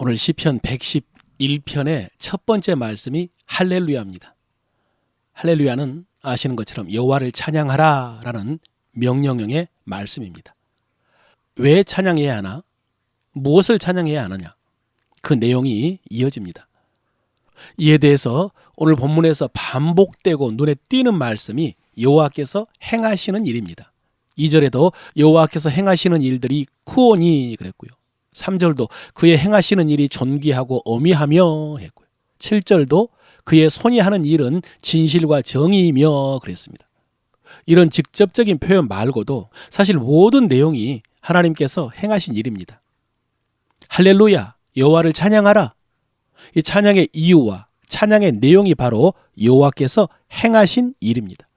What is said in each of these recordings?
오늘 시편 111편의 첫 번째 말씀이 할렐루야입니다. 할렐루야는 아시는 것처럼 여호와를 찬양하라라는 명령형의 말씀입니다. 왜 찬양해야 하나? 무엇을 찬양해야 하느냐? 그 내용이 이어집니다. 이에 대해서 오늘 본문에서 반복되고 눈에 띄는 말씀이 여호와께서 행하시는 일입니다. 2절에도 여호와께서 행하시는 일들이 쿠오니 그랬고요. 3절도 그의 행하시는 일이 존귀하고 어미하며 했고요. 7절도 그의 손이 하는 일은 진실과 정의이며 그랬습니다. 이런 직접적인 표현 말고도 사실 모든 내용이 하나님께서 행하신 일입니다. 할렐루야, 여호와를 찬양하라. 이 찬양의 이유와 찬양의 내용이 바로 여호와께서 행하신 일입니다.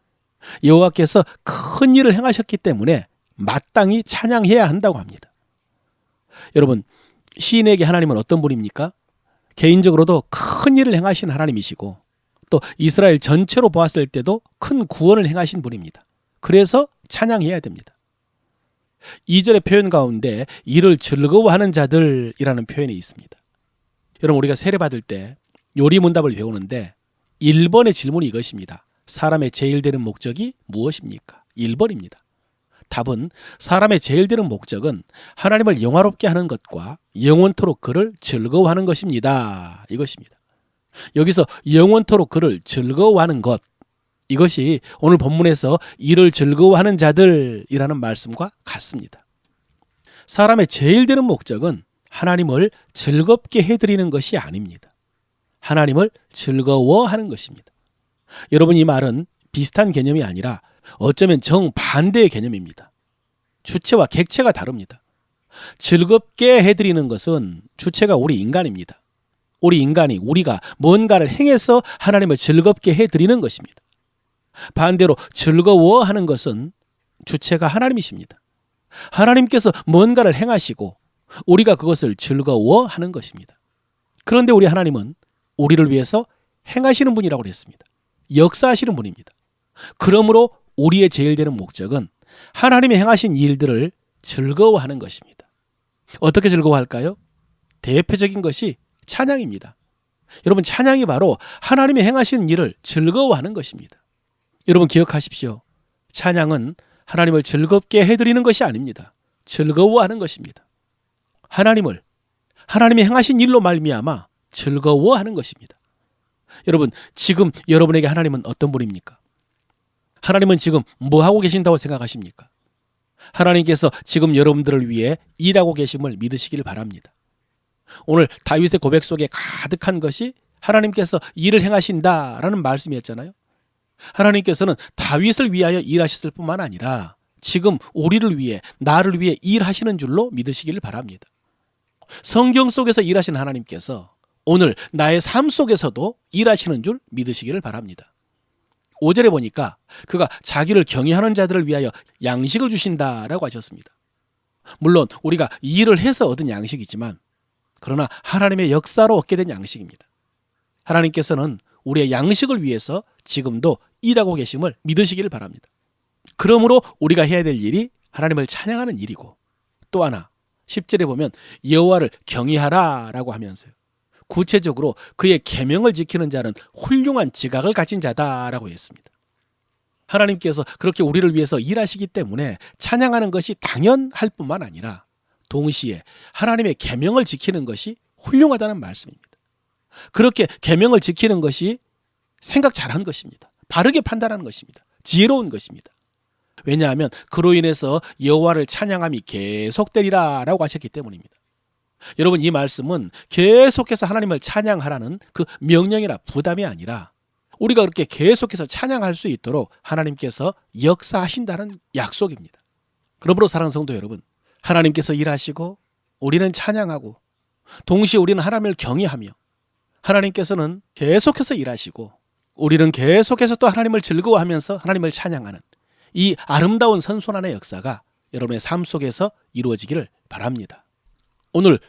여호와께서 큰 일을 행하셨기 때문에 마땅히 찬양해야 한다고 합니다. 여러분, 시인에게 하나님은 어떤 분입니까? 개인적으로도 큰 일을 행하신 하나님이시고 또 이스라엘 전체로 보았을 때도 큰 구원을 행하신 분입니다. 그래서 찬양해야 됩니다. 2절의 표현 가운데 이를 즐거워하는 자들이라는 표현이 있습니다. 여러분 우리가 세례 받을 때 요리 문답을 배우는데 1번의 질문이 이것입니다. 사람의 제일 되는 목적이 무엇입니까? 1번입니다. 답은 사람의 제일 되는 목적은 하나님을 영화롭게 하는 것과 영원토록 그를 즐거워하는 것입니다. 이것입니다. 여기서 영원토록 그를 즐거워하는 것 이것이 오늘 본문에서 이를 즐거워하는 자들이라는 말씀과 같습니다. 사람의 제일 되는 목적은 하나님을 즐겁게 해드리는 것이 아닙니다. 하나님을 즐거워하는 것입니다. 여러분 이 말은 비슷한 개념이 아니라 어쩌면 정반대의 개념입니다. 주체와 객체가 다릅니다. 즐겁게 해드리는 것은 주체가 우리 인간입니다. 우리 인간이 우리가 뭔가를 행해서 하나님을 즐겁게 해드리는 것입니다. 반대로 즐거워하는 것은 주체가 하나님이십니다. 하나님께서 뭔가를 행하시고 우리가 그것을 즐거워하는 것입니다. 그런데 우리 하나님은 우리를 위해서 행하시는 분이라고 했습니다. 역사하시는 분입니다. 그러므로 우리의 제일 되는 목적은 하나님이 행하신 일들을 즐거워하는 것입니다. 어떻게 즐거워할까요? 대표적인 것이 찬양입니다. 여러분 찬양이 바로 하나님이 행하신 일을 즐거워하는 것입니다. 여러분 기억하십시오. 찬양은 하나님을 즐겁게 해드리는 것이 아닙니다. 즐거워하는 것입니다. 하나님을 하나님이 행하신 일로 말미암아 즐거워하는 것입니다. 여러분 지금 여러분에게 하나님은 어떤 분입니까? 하나님은 지금 뭐 하고 계신다고 생각하십니까? 하나님께서 지금 여러분들을 위해 일하고 계심을 믿으시기를 바랍니다. 오늘 다윗의 고백 속에 가득한 것이 하나님께서 일을 행하신다라는 말씀이었잖아요. 하나님께서는 다윗을 위하여 일하셨을 뿐만 아니라 지금 우리를 위해 나를 위해 일하시는 줄로 믿으시기를 바랍니다. 성경 속에서 일하신 하나님께서 오늘 나의 삶 속에서도 일하시는 줄 믿으시기를 바랍니다. 5절에 보니까 그가 자기를 경외하는 자들을 위하여 양식을 주신다라고 하셨습니다. 물론 우리가 일을 해서 얻은 양식이지만 그러나 하나님의 역사로 얻게 된 양식입니다. 하나님께서는 우리의 양식을 위해서 지금도 일하고 계심을 믿으시기를 바랍니다. 그러므로 우리가 해야 될 일이 하나님을 찬양하는 일이고 또 하나 10절에 보면 여호와를 경외하라라고 하면서요. 구체적으로 그의 계명을 지키는 자는 훌륭한 지각을 가진 자다라고 했습니다. 하나님께서 그렇게 우리를 위해서 일하시기 때문에 찬양하는 것이 당연할 뿐만 아니라 동시에 하나님의 계명을 지키는 것이 훌륭하다는 말씀입니다. 그렇게 계명을 지키는 것이 생각 잘한 것입니다. 바르게 판단하는 것입니다. 지혜로운 것입니다. 왜냐하면 그로 인해서 여호와를 찬양함이 계속 되리라라고 하셨기 때문입니다. 여러분 이 말씀은 계속해서 하나님을 찬양하라는 그 명령이나 부담이 아니라 우리가 그렇게 계속해서 찬양할 수 있도록 하나님께서 역사하신다는 약속입니다. 그러므로 사랑하는 성도 여러분, 하나님께서 일하시고 우리는 찬양하고 동시에 우리는 하나님을 경외하며 하나님께서는 계속해서 일하시고 우리는 계속해서 또 하나님을 즐거워하면서 하나님을 찬양하는 이 아름다운 선순환의 역사가 여러분의 삶 속에서 이루어지기를 바랍니다. 오늘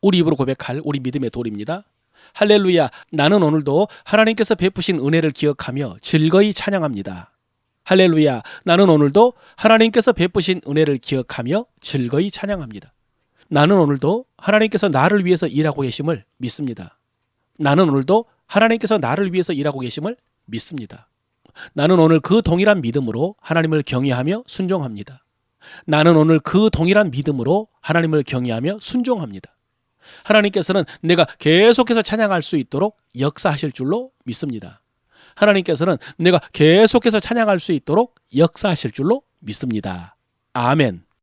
우리 입으로 고백할 우리 믿음의 돌입니다. 할렐루야. 나는 오늘도 하나님께서 베푸신 은혜를 기억하며 즐거이 찬양합니다. 할렐루야. 나는 오늘도 하나님께서 베푸신 은혜를 기억하며 즐거이 찬양합니다. 나는 오늘도 하나님께서 나를 위해서 일하고 계심을 믿습니다. 나는 오늘도 하나님께서 나를 위해서 일하고 계심을 믿습니다. 나는 오늘 그 동일한 믿음으로 하나님을 경외하며 순종합니다. 나는 오늘 그 동일한 믿음으로 하나님을 경외하며 순종합니다. 하나님께서는 내가 계속해서 찬양할 수 있도록 역사하실 줄로 믿습니다. 하나님께서는 내가 계속해서 찬양할 수 있도록 역사하실 줄로 믿습니다. 아멘.